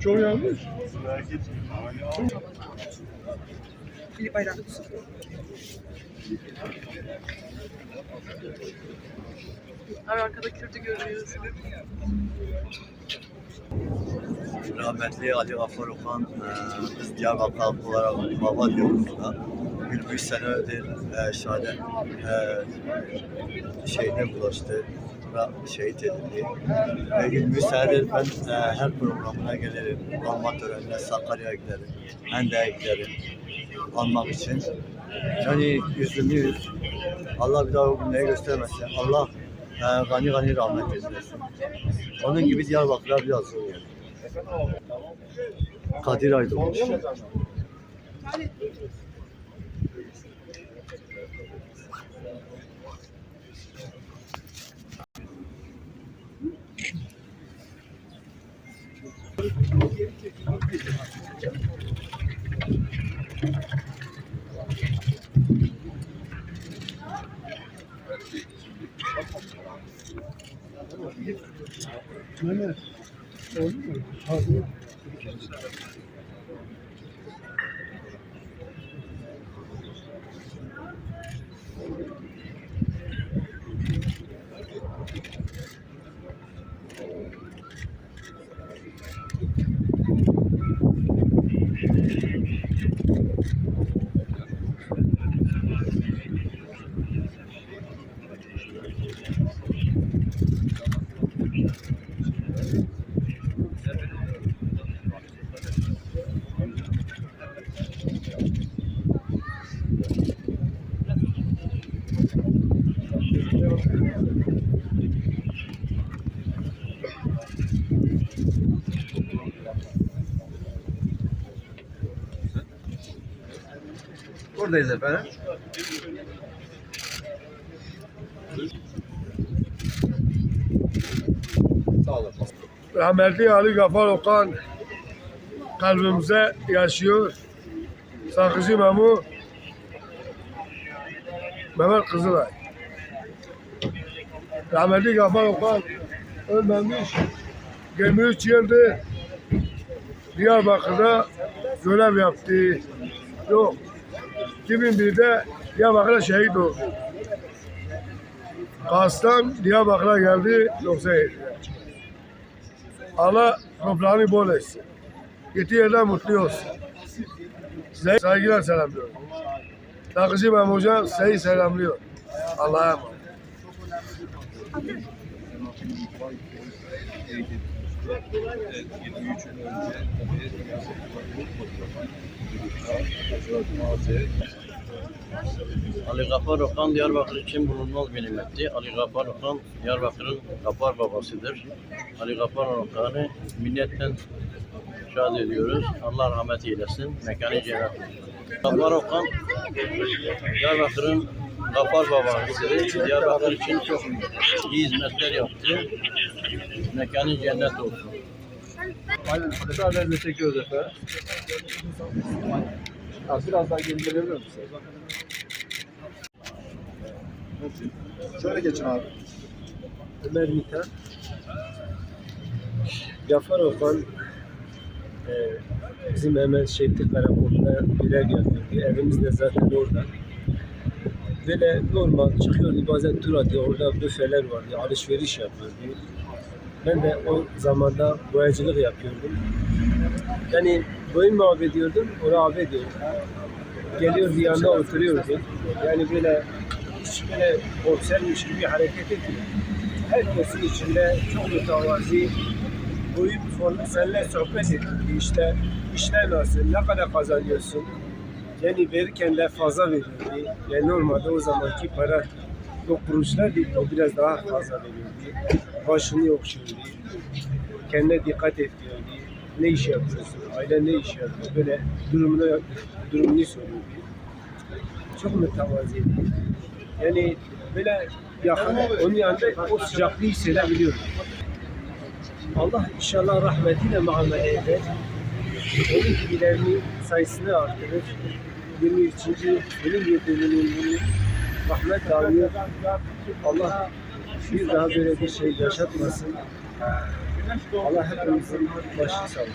Çok yanlış. Filip Bayram. Abi arkada Kürt'ü görüyoruz. Rahmetli Ali Gafar Okan e, biz Diyarbakır olarak baba diyoruz ona. 23 senedir e, şahane e, şeyine bulaştı. Ve şehit edildi. Ve 23 senedir ben e, her programına gelirim. Alma törenine Sakarya'ya giderim. Hende'ye giderim. Almak için. Yani yüzümüz Allah bir daha o günleri göstermesin. Allah e, gani gani rahmet eylesin. Onun gibi Diyarbakır'a biraz zor yani. Kadir Aydoğmuş. Mehmet. Oldu mu? Hadi. Buradayız efendim. Rahmetli Ali Gafar Okan kalbimize yaşıyor. Sakıcı Memu Mehmet Kızılay. Rahmetli Gafar Okan ölmemiş. 23 yıldır Diyarbakır'da görev yaptı. Yok. 2001'de Diyarbakır'da şehit oldu. Kars'tan Diyarbakır'a geldi. Yoksa yediler. Allah toprağını bol etsin. Gittiği yerden mutlu olsun. Size saygılar selamlıyorum. Nakıcı Mehmet Hoca sizi selamlıyor. Allah'a emanet. Ali Gafar Okan Diyarbakır için bulunmaz bir nimetti. Ali Gafar Okan Diyarbakır'ın Gafar babasıdır. Ali Gafar Okan'ı minnetten şad ediyoruz. Allah rahmet eylesin. Mekanı cennet. Gafar Okan Diyarbakır'ın Gafar babasıdır. Diyarbakır için çok iyi hizmetler yaptı. Mekanı cennet olsun. Aynen. Müsaadenizle çekiyoruz efendim. Ya biraz daha geri gelebilir misiniz? Şöyle geçin abi. Ömer Mita, Gafar Okan e, bizim hemen Şehitlik Karakolu'nda görev yapıyordu. Evimiz de zaten orada. Böyle normal çıkıyordu bazen tur atıyor. Orada büfeler vardı. Alışveriş yapıyordu. Ben de o zamanda boyacılık yapıyordum. Yani boyun mu abi diyordum, onu abi diyordum. Geliyordu yanına oturuyordu. Yani böyle hiç böyle komisermiş gibi hareket etmiyor herkesin içinde çok mütevazi boyup seninle sohbet ettik. İşte işler nasıl, ne kadar kazanıyorsun? Yani verirken de fazla veriyordu. Yani normalde o zamanki para yok kuruşlar değil, o biraz daha fazla veriyordu. Başını okşuyordu. Kendine dikkat et. Ne iş yapıyorsun? Aile ne iş yapıyor? Böyle durumunu, durumunu soruyordu. Çok mütevaziydi. Yani böyle yakın, onun yanında o sıcaklığı hissedebiliyorum. Allah inşallah rahmetiyle muamele eder. Onun gibilerini sayısını artırır. 23. ölüm yedirimin rahmet dağılıyor. Allah bir daha böyle bir şey yaşatmasın. Allah hepimizin başı sağ olsun.